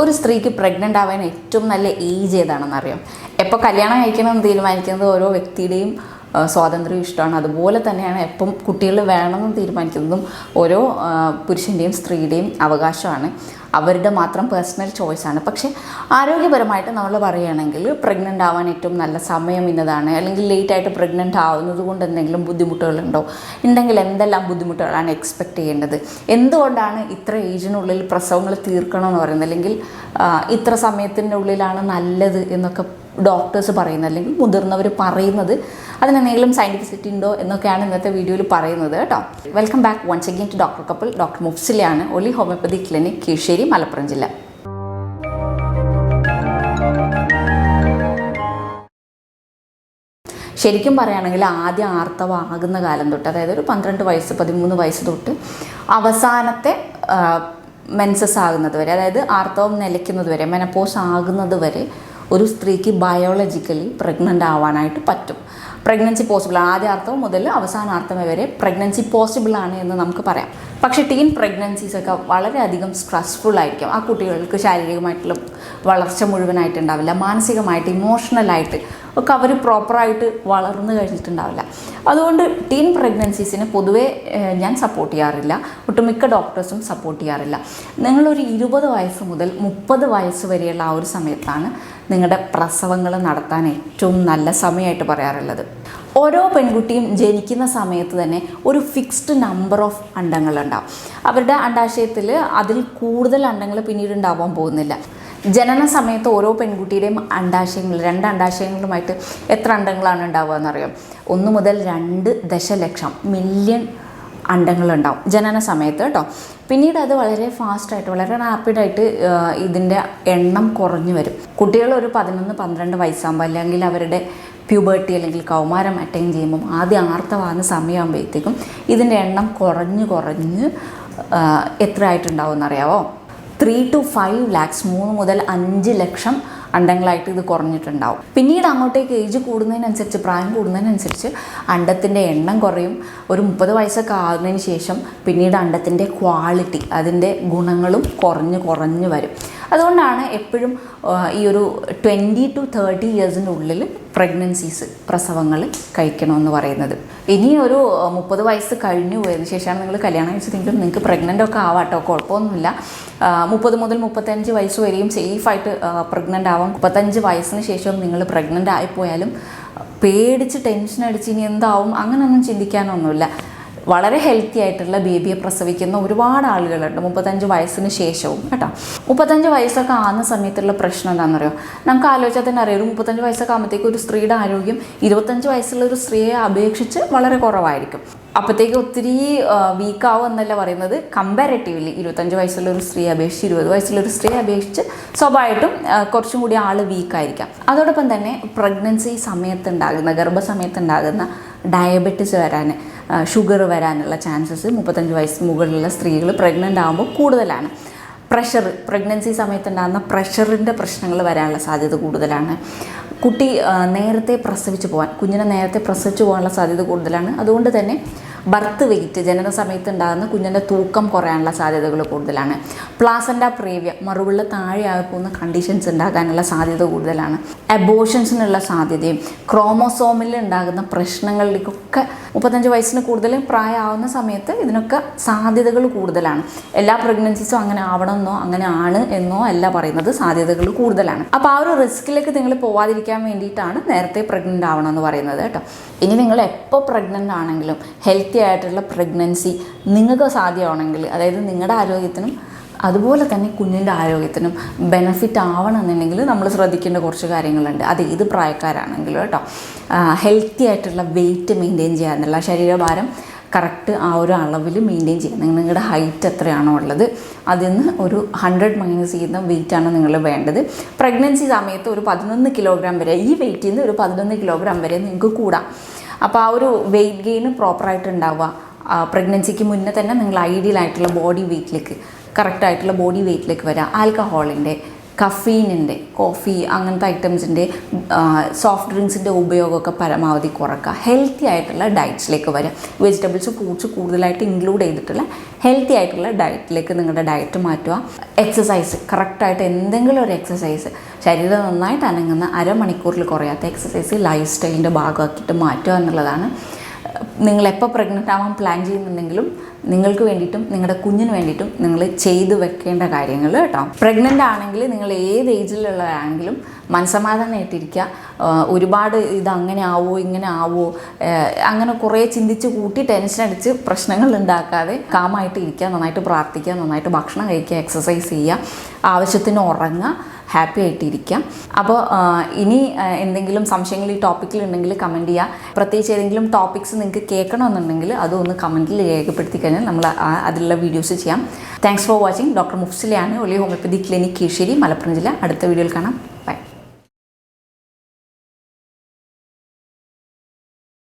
ഒരു സ്ത്രീക്ക് പ്രഗ്നന്റ് ആവാൻ ഏറ്റവും നല്ല ഏജ് ഏതാണെന്ന് അറിയാം എപ്പോൾ കല്യാണം കഴിക്കണം കഴിക്കണമെന്ന് തീരുമാനിക്കുന്നത് ഓരോ വ്യക്തിയുടെയും സ്വാതന്ത്ര്യം ഇഷ്ടമാണ്. അതുപോലെ തന്നെയാണ് എപ്പം കുട്ടികൾ വേണമെന്ന് തീരുമാനിക്കുന്നതും ഓരോ പുരുഷന്റെയും സ്ത്രീയുടെയും അവകാശമാണ്. അവരുടെ മാത്രം പേഴ്സണൽ ചോയ്സാണ് പക്ഷേ ആരോഗ്യപരമായിട്ട് നമ്മൾ പറയുകയാണെങ്കിൽ പ്രഗ്നന്റ് ആവാൻ ഏറ്റവും നല്ല സമയം ഇന്നതാണ്. അല്ലെങ്കിൽ ലേറ്റ് ആയിട്ട് പ്രഗ്നന്റ് ആവുന്നത് കൊണ്ട് എന്തെങ്കിലും ബുദ്ധിമുട്ടുകളുണ്ടോ? ഉണ്ടെങ്കിൽ എന്തെല്ലാം ബുദ്ധിമുട്ടുകളാണ് എക്സ്പെക്റ്റ് ചെയ്യേണ്ടത്? എന്തുകൊണ്ടാണ് ഇത്ര ഏജിനുള്ളിൽ പ്രസവങ്ങൾ തീർക്കണം എന്ന് പറയുന്നത്? അല്ലെങ്കിൽ ഇത്ര സമയത്തിന്റെ ഉള്ളിലാണ് നല്ലത് എന്നൊക്കെ ഡോക്ടേഴ്സ് പറയുന്നത് അല്ലെങ്കിൽ മുതിർന്നവർ പറയുന്നത് അതിനെന്തെങ്കിലും സയന്റിഫിസിറ്റി ഉണ്ടോ എന്നൊക്കെയാണ് ഇന്നത്തെ വീഡിയോയിൽ പറയുന്നത് കേട്ടോ. Welcome back once again to doctor couple doctor മുഫ്സിലാണ് Oli homeopathy clinic Kizhisseri Malappuram ജില്ല. ശരിക്കും പറയുകയാണെങ്കിൽ ആദ്യം ആർത്തവാകുന്ന കാലം തൊട്ട് അതായത് ഒരു പന്ത്രണ്ട് വയസ്സ് പതിമൂന്ന് വയസ്സ് തൊട്ട് അവസാനത്തെ മെൻസസ് ആകുന്നത് വരെ അതായത് ആർത്തവം നിലയ്ക്കുന്നത് വരെ മെനപ്പോസ് ആകുന്നത് വരെ ഒരു സ്ത്രീക്ക് ബയോളജിക്കലി പ്രഗ്നന്റ് ആവാനായിട്ട് പറ്റും. പ്രഗ്നൻസി പോസിബിൾ ആദ്യാർത്ഥം മുതൽ അവസാനാർത്ഥം വരെ പ്രഗ്നൻസി പോസിബിൾ ആണ് എന്ന് നമുക്ക് പറയാം. പക്ഷേ ടീൻ പ്രഗ്നൻസീസ് ഒക്കെ വളരെയധികം സ്ട്രെസ്ഫുൾ ആയിരിക്കും. ആ കുട്ടികൾക്ക് ശാരീരികമായിട്ടുള്ള വളർച്ച മുഴുവനായിട്ടുണ്ടാവില്ല മാനസികമായിട്ട് ഇമോഷണലായിട്ട് ഒക്കെ അവർ പ്രോപ്പറായിട്ട് വളർന്നു കഴിഞ്ഞിട്ടുണ്ടാവില്ല. അതുകൊണ്ട് ടീൻ പ്രഗ്നൻസീസിന് പൊതുവേ ഞാൻ സപ്പോർട്ട് ചെയ്യാറില്ല. ഒട്ടുമിക്ക ഡോക്ടേഴ്സും സപ്പോർട്ട് ചെയ്യാറില്ല. നിങ്ങളൊരു ഇരുപത് വയസ്സ് മുതൽ മുപ്പത് വയസ്സ് വരെയുള്ള ആ ഒരു സമയത്താണ് നിങ്ങളുടെ പ്രസവങ്ങൾ നടത്താൻ ഏറ്റവും നല്ല സമയമായിട്ട് പറയാറുള്ളത്. ഓരോ പെൺകുട്ടിയും ജനിക്കുന്ന സമയത്ത് തന്നെ ഒരു ഫിക്സ്ഡ് നമ്പർ ഓഫ് അണ്ടങ്ങളുണ്ടാവും അവരുടെ അണ്ടാശയത്തിൽ അതിൽ കൂടുതൽ അണ്ടങ്ങൾ പിന്നീട് ഉണ്ടാവാൻ പോകുന്നില്ല. ജനന സമയത്ത് ഓരോ പെൺകുട്ടിയുടെയും അണ്ടാശയങ്ങൾ രണ്ട് അണ്ടാശയങ്ങളുമായിട്ട് എത്ര അണ്ടങ്ങളാണ് ഉണ്ടാവുക എന്നറിയാം. ഒന്ന് മുതൽ രണ്ട് ദശലക്ഷം മില്യൺ അണ്ടങ്ങളുണ്ടാവും ജനന സമയത്ത് കേട്ടോ പിന്നീട് അത് വളരെ ഫാസ്റ്റായിട്ട് വളരെ റാപ്പിഡായിട്ട് ഇതിന്റെ എണ്ണം കുറഞ്ഞു വരും. കുട്ടികൾ ഒരു പതിനൊന്ന് പന്ത്രണ്ട് വയസ്സാകുമ്പോൾ അല്ലെങ്കിൽ അവരുടെ പ്യൂബേർട്ടി അല്ലെങ്കിൽ കൗമാരം അറ്റൈൻ ചെയ്യുമ്പം ആദ്യം ആർത്തവാകുന്ന സമയമാകുമ്പോഴത്തേക്കും ഇതിന്റെ എണ്ണം കുറഞ്ഞു കുറഞ്ഞ് എത്ര ആയിട്ടുണ്ടാവും എന്നറിയാവോ? ത്രീ ടു ഫൈവ് ലാക്സ് മൂന്ന് മുതൽ അഞ്ച് ലക്ഷം അണ്ടങ്ങളായിട്ട് ഇത് കുറഞ്ഞിട്ടുണ്ടാവും. പിന്നീട് അങ്ങോട്ടേക്ക് ഏജ് കൂടുന്നതിനനുസരിച്ച് പ്രായം കൂടുന്നതിനനുസരിച്ച് അണ്ടത്തിന്റെ എണ്ണം കുറയും. ഒരു മുപ്പത് വയസ്സൊക്കെ ആകുന്നതിന് ശേഷം പിന്നീട് അണ്ടത്തിന്റെ ക്വാളിറ്റി അതിന്റെ ഗുണങ്ങളും കുറഞ്ഞ് കുറഞ്ഞ് വരും. അതുകൊണ്ടാണ് എപ്പോഴും ഈ ഒരു ട്വന്റി ടു തേർട്ടി ഇയേഴ്സിന്റെ ഉള്ളിൽ പ്രഗ്നൻസീസ് പ്രസവങ്ങൾ കഴിക്കണമെന്ന് പറയുന്നത്. ഇനി ഒരു മുപ്പത് വയസ്സ് കഴിഞ്ഞു പോയതിന് ശേഷമാണ് നിങ്ങൾ കല്യാണം കഴിച്ചതെങ്കിലും നിങ്ങൾക്ക് പ്രഗ്നന്റ് ഒക്കെ ആവാട്ടോ കുഴപ്പമൊന്നുമില്ല. മുപ്പത് മുതൽ മുപ്പത്തഞ്ച് വയസ്സ് വരെയും സേഫായിട്ട് പ്രഗ്നന്റ് ആവാം. മുപ്പത്തഞ്ച് വയസ്സിന് ശേഷം നിങ്ങൾ പ്രഗ്നന്റ് ആയിപ്പോയാലും പേടിച്ച് ടെൻഷൻ അടിച്ച് ഇനി എന്താവും? അങ്ങനെയൊന്നും ചിന്തിക്കാനൊന്നുമില്ല. വളരെ ഹെൽത്തി ആയിട്ടുള്ള ബേബിയെ പ്രസവിക്കുന്ന ഒരുപാട് ആളുകളുണ്ട്. മുപ്പത്തഞ്ച് വയസ്സിന് ശേഷവും കേട്ടോ. മുപ്പത്തഞ്ച് വയസ്സൊക്കെ ആകുന്ന സമയത്തുള്ള പ്രശ്നം എന്താണെന്ന് അറിയോ നമുക്ക് ആലോചിച്ചാൽ തന്നെ അറിയാം. ഒരു മുപ്പത്തഞ്ച് വയസ്സൊക്കെ ആകുമ്പോഴത്തേക്ക് ഒരു സ്ത്രീയുടെ ആരോഗ്യം ഇരുപത്തഞ്ച് വയസ്സുള്ള ഒരു സ്ത്രീയെ അപേക്ഷിച്ച് വളരെ കുറവായിരിക്കും. അപ്പോഴത്തേക്ക് ഒത്തിരി വീക്കാവും എന്നല്ല പറയുന്നത്. കമ്പാരറ്റീവ്ലി ഇരുപത്തഞ്ച് വയസ്സുള്ള ഒരു സ്ത്രീയെ അപേക്ഷിച്ച് ഇരുപത് വയസ്സുള്ള ഒരു സ്ത്രീയെ അപേക്ഷിച്ച് സ്വാഭാവികമായിട്ടും ആ, കുറച്ചും കൂടി ആൾ വീക്കായിരിക്കാം അതോടൊപ്പം തന്നെ പ്രഗ്നൻസി സമയത്തുണ്ടാകുന്ന ഗർഭസമയത്തുണ്ടാകുന്ന ഡയബറ്റിസ് വരാൻ ഷുഗർ വരാനുള്ള ചാൻസസ് മുപ്പത്തഞ്ച് വയസ്സ് മുകളിലുള്ള സ്ത്രീകൾ പ്രഗ്നന്റ് ആകുമ്പോൾ കൂടുതലാണ്. പ്രഷർ പ്രഗ്നൻസി സമയത്തുണ്ടാകുന്ന പ്രഷറിന്റെ പ്രശ്നങ്ങൾ വരാനുള്ള സാധ്യത കൂടുതലാണ്. കുട്ടി നേരത്തെ പ്രസവിച്ച് പോകാൻ കുഞ്ഞിനെ നേരത്തെ പ്രസവിച്ച് പോകാനുള്ള സാധ്യത കൂടുതലാണ്. അതുകൊണ്ട് തന്നെ ബർത്ത് വെയിറ്റ് ജനന സമയത്ത് ഉണ്ടാകുന്ന കുഞ്ഞിന്റെ തൂക്കം കുറയാനുള്ള സാധ്യതകൾ കൂടുതലാണ്. പ്ലാസന്റ പ്രേവ്യ മറുപിള്ള താഴെയായി പോകുന്ന കണ്ടീഷൻസ് ഉണ്ടാകാനുള്ള സാധ്യത കൂടുതലാണ്. അബോഷൻസിനുള്ള സാധ്യതയും ക്രോമോസോമിൽ ഉണ്ടാകുന്ന പ്രശ്നങ്ങളിലേക്കൊക്കെ മുപ്പത്തഞ്ച് വയസ്സിന് കൂടുതൽ പ്രായമാവുന്ന സമയത്ത് ഇതിനൊക്കെ സാധ്യതകൾ കൂടുതലാണ്. എല്ലാ പ്രഗ്നൻസീസും അങ്ങനെ ആവണമെന്നോ അങ്ങനെ ആണ് എന്നോ അല്ല പറയുന്നത് സാധ്യതകൾ കൂടുതലാണ്. അപ്പോൾ ആ ഒരു റിസ്കിലേക്ക് നിങ്ങൾ പോവാതിരിക്കാൻ വേണ്ടിയിട്ടാണ് നേരത്തെ പ്രഗ്നന്റ് ആവണം എന്ന് പറയുന്നത് കേട്ടോ. ഇനി നിങ്ങൾ എപ്പോൾ പ്രഗ്നന്റ് ആണെങ്കിലും ഹെൽത്തി ആയിട്ടുള്ള പ്രഗ്നൻസി നിങ്ങൾക്ക് സാധ്യമാണെങ്കിൽ അതായത് നിങ്ങളുടെ ആരോഗ്യത്തിനും അതുപോലെ തന്നെ കുഞ്ഞിന്റെ ആരോഗ്യത്തിനും ബെനഫിറ്റ് ആവണമെന്നുണ്ടെങ്കിൽ നമ്മൾ ശ്രദ്ധിക്കേണ്ട കുറച്ച് കാര്യങ്ങളുണ്ട്. അത് ഏത് പ്രായക്കാരാണെങ്കിലും കേട്ടോ. ഹെൽത്തി ആയിട്ടുള്ള വെയിറ്റ് മെയിന്റെയിൻ ചെയ്യാന്നുള്ള ശരീരഭാരം കറക്റ്റ് ആ ഒരു അളവിൽ മെയിന്റെയിൻ ചെയ്യുന്നത് നിങ്ങളുടെ ഹൈറ്റ് എത്രയാണോ ഉള്ളത് അതിൽ നിന്ന് ഒരു ഹൺഡ്രഡ് മൈനസ് ചെയ്യുന്ന വെയിറ്റാണ് നിങ്ങൾ വേണ്ടത്. പ്രഗ്നൻസി സമയത്ത് ഒരു പതിനൊന്ന് കിലോഗ്രാം വരെ ഈ വെയിറ്റിൽ നിന്ന് ഒരു പതിനൊന്ന് കിലോഗ്രാം വരെ നിങ്ങൾക്ക് കൂടാം. അപ്പോൾ ആ ഒരു വെയിറ്റ് ഗെയിന് പ്രോപ്പറായിട്ട് ഉണ്ടാവുക പ്രഗ്നൻസിക്ക് മുന്നേ തന്നെ നിങ്ങൾ ഐഡിയൽ ആയിട്ടുള്ള ബോഡി വെയിറ്റിലേക്ക് കറക്റ്റ് ആയിട്ടുള്ള ബോഡി വെയിറ്റിലേക്ക് വരിക ആൽക്കഹോളിന്റെ കഫീനിന്റെ കോഫി അങ്ങനത്തെ ഐറ്റംസിന്റെ സോഫ്റ്റ് ഡ്രിങ്ക്സിന്റെ ഉപയോഗമൊക്കെ പരമാവധി കുറക്കുക. ഹെൽത്തി ആയിട്ടുള്ള ഡയറ്റ്സിലേക്ക് വരിക. വെജിറ്റബിൾസ് ഫ്രൂട്ട്സ് കൂടുതലായിട്ട് ഇൻക്ലൂഡ് ചെയ്തിട്ടുള്ള ഹെൽത്തി ആയിട്ടുള്ള ഡയറ്റിലേക്ക് നിങ്ങളുടെ ഡയറ്റ് മാറ്റുക. എക്സസൈസ് കറക്റ്റായിട്ട് എന്തെങ്കിലും ഒരു എക്സസൈസ് ശരീരം നന്നായിട്ട് അനങ്ങുന്ന അരമണിക്കൂറിൽ കുറയാത്ത എക്സസൈസ് ലൈഫ് സ്റ്റൈലിന്റെ ഭാഗമാക്കിയിട്ട് മാറ്റുക എന്നുള്ളതാണ് നിങ്ങൾ എപ്പോൾ പ്രഗ്നന്റ് ആവാൻ പ്ലാൻ ചെയ്യുന്നുണ്ടെങ്കിലും നിങ്ങൾക്ക് വേണ്ടിയിട്ടും നിങ്ങളുടെ കുഞ്ഞിന് വേണ്ടിയിട്ടും നിങ്ങൾ ചെയ്തു വെക്കേണ്ട കാര്യങ്ങൾ കേട്ടോ. പ്രഗ്നന്റ് ആണെങ്കിൽ നിങ്ങൾ ഏത് ഏജിലുള്ളതാണെങ്കിലും മനസ്സമാധാനമായിട്ടിരിക്കുക ആഹ് ഒരുപാട് ഇത് അങ്ങനെ ആവോ ഇങ്ങനെ ആവോ അങ്ങനെ കുറേ ചിന്തിച്ച് കൂട്ടി ടെൻഷൻ അടിച്ച് പ്രശ്നങ്ങൾ ഉണ്ടാക്കാതെ കാമായിട്ട് ഇരിക്കുക നന്നായിട്ട് പ്രാർത്ഥിക്കുക നന്നായിട്ട് ഭക്ഷണം കഴിക്കുക എക്സസൈസ് ചെയ്യുക ആവശ്യത്തിന് ഉറങ്ങുക ഹാപ്പി ആയിട്ടിരിക്കാം. അപ്പോൾ ഇനി എന്തെങ്കിലും സംശയങ്ങൾ ഈ ടോപ്പിക്കിൽ ഉണ്ടെങ്കിൽ കമന്റ് ചെയ്യുക പ്രത്യേകിച്ച് ഏതെങ്കിലും ടോപ്പിക്സ് നിങ്ങൾക്ക് കേൾക്കണമെന്നുണ്ടെങ്കിൽ അതൊന്ന് കമന്റിൽ രേഖപ്പെടുത്തി കഴിഞ്ഞാൽ നമ്മൾ അതിലുള്ള വീഡിയോസ് ചെയ്യാം. താങ്ക്സ് ഫോർ വാച്ചിങ് ഡോക്ടർ മുഫ്സിലെയാണ് ഒലി ഹോമിയോപ്പതി ക്ലിനിക് കീഴ്ശേരി മലപ്പുറം ജില്ല. അടുത്ത വീഡിയോയിൽ കാണാം.